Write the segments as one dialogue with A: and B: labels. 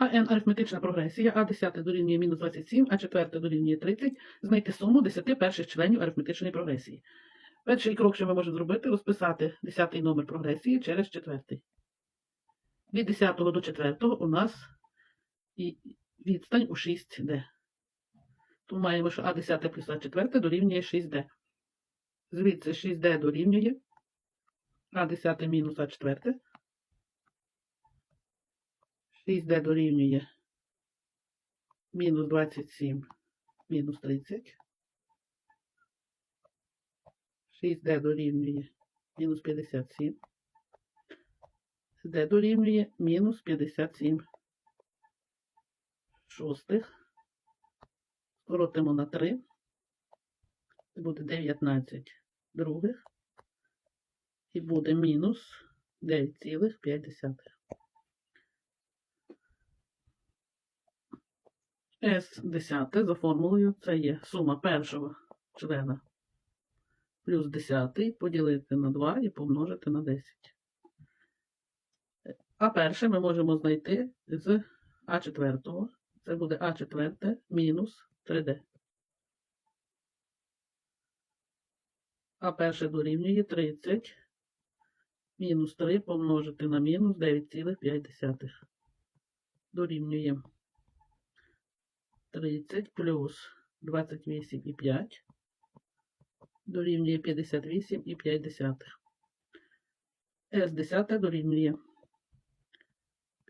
A: АН арифметична прогресія, а 10 дорівнює мінус 27, а 4 дорівнює 30, знайти суму 10 перших членів арифметичної прогресії. Перший крок, що ми можемо зробити, розписати 10 номер прогресії через 4. Від 10 до 4 у нас відстань у 6D. Тому маємо, що А10 плюс А4 дорівнює 6D. Звідси 6D дорівнює А10 мінус А4. 6D дорівнює мінус 27 мінус 30. 6D дорівнює мінус 57. D дорівнює мінус 57 шостих. Скоротимо на 3. Це буде 19 других. І буде мінус 9,5. С10 за формулою це є сума першого члена плюс 10 поділити на 2 і помножити на 10. А перше ми можемо знайти з А4. Це буде А4 мінус 3D. А перше дорівнює 30 мінус 3 помножити на мінус 9,5. Дорівнює 30 плюс 28,5 дорівнює 58,5. С10 дорівнює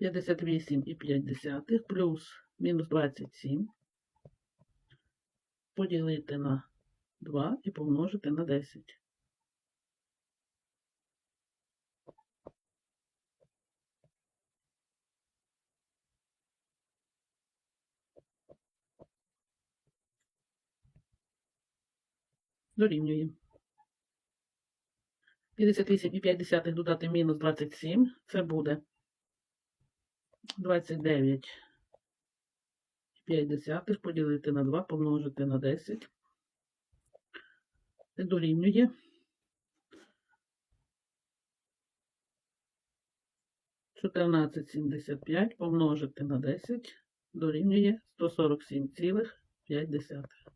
A: 58,5 плюс мінус 27 поділити на 2 і помножити на 10. Дорівнює. 58,5 додати мінус 27. Це буде 29,5 поділити на 2, помножити на 10. Це дорівнює. Чотирнадцять сімдесят п'ять помножити на 10 дорівнює 147,5.